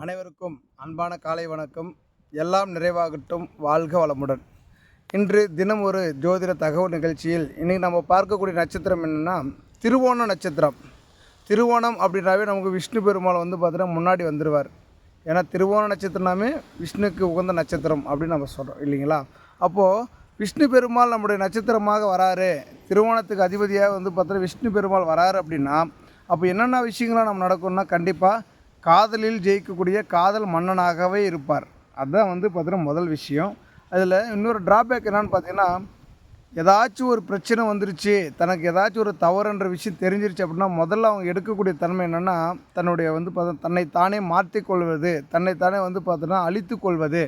அனைவருக்கும் அன்பான காலை வணக்கம். எல்லாம் நிறைவாகட்டும். வாழ்க வளமுடன். இன்று தினம் ஒரு ஜோதிட தகவல் நிகழ்ச்சியில் இன்றைக்கி நம்ம பார்க்கக்கூடிய நட்சத்திரம் என்னென்னா திருவோண நட்சத்திரம். திருவோணம் அப்படின்னாவே நமக்கு விஷ்ணு பெருமாள் வந்து பார்த்தீங்கன்னா முன்னாடி வந்துடுவார் ஏன்னா திருவோண நட்சத்திரம்னாமே விஷ்ணுக்கு உகந்த நட்சத்திரம் அப்படின்னு நம்ம சொல்கிறோம் இல்லைங்களா? அப்போது விஷ்ணு பெருமாள் நம்முடைய நட்சத்திரமாக வராரு. திருவோணத்துக்கு அதிபதியாக வந்து பார்த்தீங்கன்னா விஷ்ணு பெருமாள் வராரு அப்படின்னா அப்போ என்னென்ன விஷயங்கள்லாம் நம்ம நடக்கும்னா கண்டிப்பாக காதலில் ஜெயிக்கக்கூடிய காதல் மன்னனாகவே இருப்பார். அதுதான் வந்து பார்த்தீங்கன்னா முதல் விஷயம். அதில் இன்னொரு ட்ராபேக் என்னென்னு பார்த்தீங்கன்னா ஏதாச்சும் ஒரு பிரச்சனை வந்துருச்சு தனக்கு ஏதாச்சும் ஒரு தவறுன்ற விஷயம் தெரிஞ்சிருச்சு அப்படின்னா முதல்ல அவங்க எடுக்கக்கூடிய தன்மை என்னென்னா தன்னுடைய வந்து பார்த்தா தன்னை தானே மாற்றிக்கொள்வது தன்னை தானே வந்து பார்த்தோன்னா அழித்து கொள்வது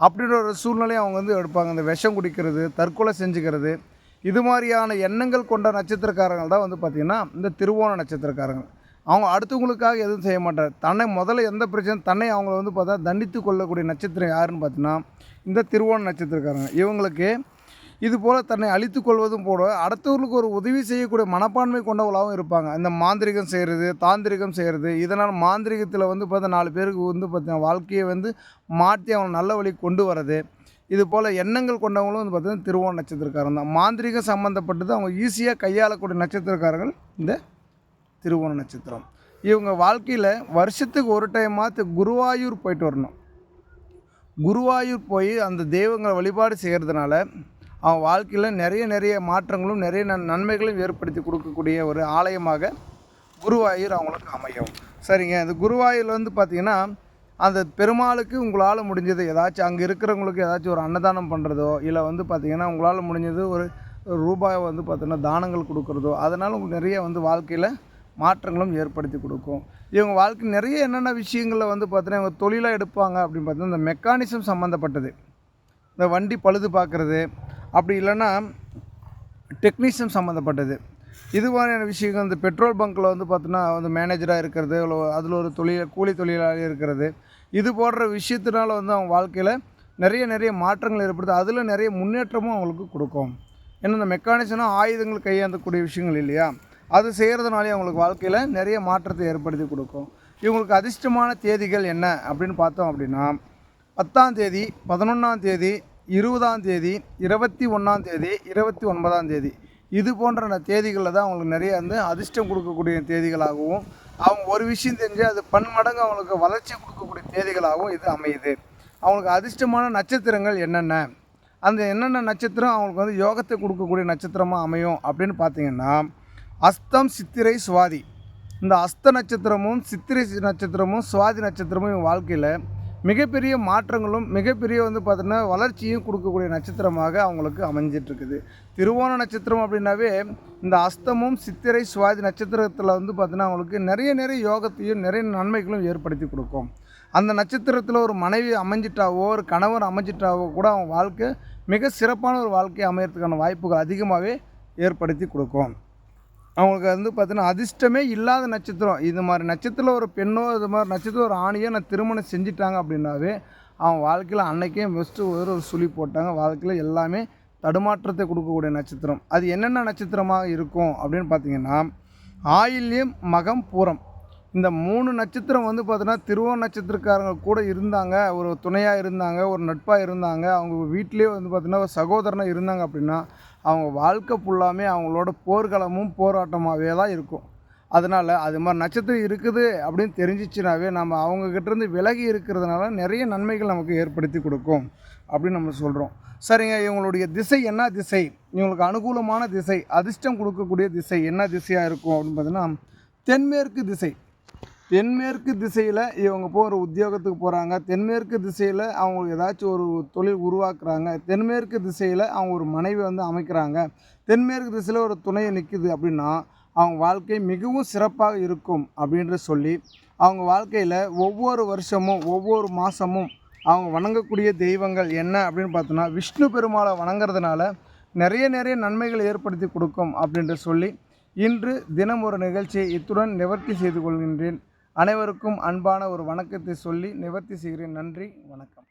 அப்படின்ற ஒரு சூழ்நிலையை அவங்க வந்து எடுப்பாங்க. இந்த விஷம் குடிக்கிறது தற்கொலை செஞ்சுக்கிறது இது மாதிரியான எண்ணங்கள் கொண்ட நட்சத்திரக்காரங்கள் தான் வந்து பார்த்திங்கன்னா இந்த திருவோண நட்சத்திரக்காரங்கள் அவங்க அடுத்தவங்களுக்காக எதுவும் செய்ய மாட்டார். தன்னை முதல்ல எந்த பிரச்சனை தன்னை அவங்கள வந்து பார்த்தா தண்டித்து கொள்ளக்கூடிய நட்சத்திரம் யாருன்னு பார்த்தீங்கன்னா இந்த திருவோண நட்சத்திரக்காரங்க. இவங்களுக்கு இது போல் தன்னை அழித்து கொள்வதும் போல அடுத்தவர்களுக்கு ஒரு உதவி செய்யக்கூடிய மனப்பான்மை கொண்டவளாகவும் இருப்பாங்க. இந்த மாந்திரிகம் செய்கிறது தாந்திரிகம் செய்கிறது இதனால் மாந்திரிகத்தில் வந்து பார்த்தா நாலு பேருக்கு வந்து பார்த்தீங்கன்னா வாழ்க்கையை வந்து மாற்றி அவங்க நல்ல வழி கொண்டு வரது. இது போல் எண்ணங்கள் கொண்டவங்களும் வந்து பார்த்தீங்கன்னா திருவோண நட்சத்திரக்காரன் தான். மாந்திரிகம் சம்மந்தப்பட்டது அவங்க ஈஸியாக கையாளக்கூடிய நட்சத்திரக்காரர்கள் இந்த திருவோண நட்சத்திரம். இவங்க வாழ்க்கையில் வருஷத்துக்கு ஒரு டைமாவது குருவாயூர் போயிட்டு வரணும். குருவாயூர் போய் அந்த தெய்வங்களை வழிபாடு செய்கிறதுனால அவன் வாழ்க்கையில் நிறைய நிறைய மாற்றங்களும் நிறைய நன் நன்மைகளும் ஏற்படுத்தி கொடுக்கக்கூடிய ஒரு ஆலயமாக குருவாயூர் அவங்களுக்கு அமையும். சரிங்க. இந்த குருவாயூரில் வந்து பார்த்திங்கன்னா அந்த பெருமாளுக்கு உங்களால் முடிஞ்சது ஏதாச்சும் அங்கே இருக்கிறவங்களுக்கு ஏதாச்சும் ஒரு அன்னதானம் பண்ணுறதோ இல்லை வந்து பார்த்திங்கன்னா உங்களால் முடிஞ்சது ஒரு ரூபாயை வந்து பார்த்திங்கன்னா தானங்கள் கொடுக்குறதோ அதனால் உங்களுக்கு நிறைய வந்து வாழ்க்கையில் மாற்றங்களும் ஏற்படுத்தி கொடுக்கும். இவங்க வாழ்க்கை நிறைய என்னென்ன விஷயங்களில் வந்து பார்த்தீங்கன்னா இவங்க தொழிலாக எடுப்பாங்க அப்படின்னு பார்த்தீங்கன்னா இந்த மெக்கானிசம் சம்மந்தப்பட்டது இந்த வண்டி பழுது பார்க்குறது அப்படி இல்லைன்னா டெக்னீஷியன் சம்மந்தப்பட்டது இது மாதிரியான விஷயங்கள் இந்த பெட்ரோல் பங்க்கில் வந்து பார்த்தோன்னா வந்து மேனேஜராக இருக்கிறது அதில் ஒரு தொழில் கூலி தொழிலாளி இருக்கிறது. இது போன்ற விஷயத்தினால வந்து அவங்க வாழ்க்கையில் நிறைய நிறைய மாற்றங்கள் ஏற்படுது. அதில் நிறைய முன்னேற்றமும் அவங்களுக்கு கொடுக்கும். ஏன்னா இந்த மெக்கானிசம்னா ஆயுதங்கள் கையாண்டக்கூடிய விஷயங்கள் இல்லையா? அது செய்கிறதுனாலே அவங்களுக்கு வாழ்க்கையில் நிறைய மாற்றத்தை ஏற்படுத்தி கொடுக்கும். இவங்களுக்கு அதிர்ஷ்டமான தேதிகள் என்ன அப்படின்னு பார்த்தோம் அப்படின்னா பத்தாம் தேதி பதினொன்றாம் தேதி இருபதாம் தேதி இருபத்தி ஒன்றாம் தேதி இருபத்தி ஒன்பதாம் தேதி. இது போன்ற தேதிகளில் தான் அவங்களுக்கு நிறைய வந்து அதிர்ஷ்டம் கொடுக்கக்கூடிய தேதிகளாகவும் அவங்க ஒரு விஷயம் தெரிஞ்சு அது பன்மடங்கு அவங்களுக்கு வளர்ச்சி கொடுக்கக்கூடிய தேதிகளாகவும் இது அமையுது. அவங்களுக்கு அதிர்ஷ்டமான நட்சத்திரங்கள் என்னென்ன? அந்த என்னென்ன நட்சத்திரம் அவங்களுக்கு வந்து யோகத்தை கொடுக்கக்கூடிய நட்சத்திரமாக அமையும் அப்படின்னு பார்த்தீங்கன்னா அஸ்தம் சித்திரை சுவாதி. இந்த அஸ்த நட்சத்திரமும் சித்திரை நட்சத்திரமும் சுவாதி நட்சத்திரமும் இவங்க வாழ்க்கையில் மிகப்பெரிய மாற்றங்களும் மிகப்பெரிய வந்து பார்த்தீங்கன்னா வளர்ச்சியும் கொடுக்கக்கூடிய நட்சத்திரமாக அவங்களுக்கு அமைஞ்சிட்ருக்குது. திருவோண நட்சத்திரம் அப்படின்னாவே இந்த அஸ்தமும் சித்திரை சுவாதி நட்சத்திரத்தில் வந்து பார்த்திங்கன்னா அவங்களுக்கு நிறைய நிறைய யோகத்தையும் நிறைய நன்மைகளும் ஏற்படுத்தி கொடுக்கும். அந்த நட்சத்திரத்தில் ஒரு மனைவி அமைஞ்சிட்டாவோ ஒரு கணவர் அமைஞ்சிட்டாவோ கூட அவங்க வாழ்க்கை மிக சிறப்பான ஒரு வாழ்க்கை அமையறதுக்கான வாய்ப்புகள் அதிகமாகவே ஏற்படுத்தி கொடுக்கும். அவங்களுக்கு வந்து பார்த்தீங்கன்னா அதிர்ஷ்டமே இல்லாத நட்சத்திரம். இது மாதிரி நட்சத்திரம் ஒரு பெண்ணோ இது மாதிரி நட்சத்திரம் ஒரு ஆணையோ நான் திருமணம் செஞ்சிட்டாங்க அப்படின்னாவே அவன் வாழ்க்கையில் அன்னைக்கே ஃபஸ்ட்டு ஒரு ஒரு சுழி போட்டாங்க. வாழ்க்கையில் எல்லாமே தடுமாற்றத்தை கொடுக்கக்கூடிய நட்சத்திரம். அது என்னென்ன நட்சத்திரமாக இருக்கும் அப்படின்னு பார்த்தீங்கன்னா ஆயில்யம் மகம் பூரம். இந்த மூணு நட்சத்திரம் வந்து பார்த்தீங்கன்னா திருவோ நட்சத்திரக்காரங்க கூட இருந்தாங்க. ஒரு துணையாக இருந்தாங்க ஒரு நட்பாக இருந்தாங்க. அவங்க வீட்டிலேயே வந்து பார்த்திங்கன்னா ஒரு சகோதரனாக இருந்தாங்க அப்படின்னா அவங்க வாழ்க்கை ஃபுல்லாமே அவங்களோட போர்க்களமும் போராட்டமாகவே தான் இருக்கும். அதனால் அது மாதிரி நட்சத்திரம் இருக்குது அப்படின்னு தெரிஞ்சிச்சுனாவே நம்ம அவங்கக்கிட்டேருந்து விலகி இருக்கிறதுனால நிறைய நன்மைகள் நமக்கு ஏற்படுத்தி கொடுக்கும் அப்படின்னு நம்ம சொல்கிறோம் சரிங்க இவங்களுடைய திசை என்ன திசை? இவங்களுக்கு அனுகூலமான திசை அதிர்ஷ்டம் கொடுக்கக்கூடிய திசை என்ன திசையாக இருக்கும் அப்படின்னு பார்த்தீங்கன்னா தென்மேற்கு திசை. தென்மேற்கு திசையில் இவங்க போகிற உத்தியோகத்துக்கு போகிறாங்க தென்மேற்கு திசையில் அவங்க ஏதாச்சும் ஒரு தொழில் உருவாக்குறாங்க. தென்மேற்கு திசையில் அவங்க ஒரு மனைவி வந்து அமைக்கிறாங்க. தென்மேற்கு திசையில் ஒரு துணையை நிற்குது அப்படின்னா அவங்க வாழ்க்கை மிகவும் சிறப்பாக இருக்கும் அப்படின்ற சொல்லி அவங்க வாழ்க்கையில் ஒவ்வொரு வருஷமும் ஒவ்வொரு மாதமும் அவங்க வணங்கக்கூடிய தெய்வங்கள் என்ன அப்படின்னு பார்த்தோன்னா விஷ்ணு பெருமாளை வணங்குறதுனால நிறைய நிறைய நன்மைகள் ஏற்படுத்தி கொடுக்கும் அப்படின்ற சொல்லி இன்று தினம் ஒரு நிகழ்ச்சியை இத்துடன் நிவர்த்தி செய்து கொள்கின்றேன். அனைவருக்கும் அன்பான ஒரு வணக்கத்தை சொல்லி நிவர்த்தி செய்கிறேன். நன்றி. வணக்கம்.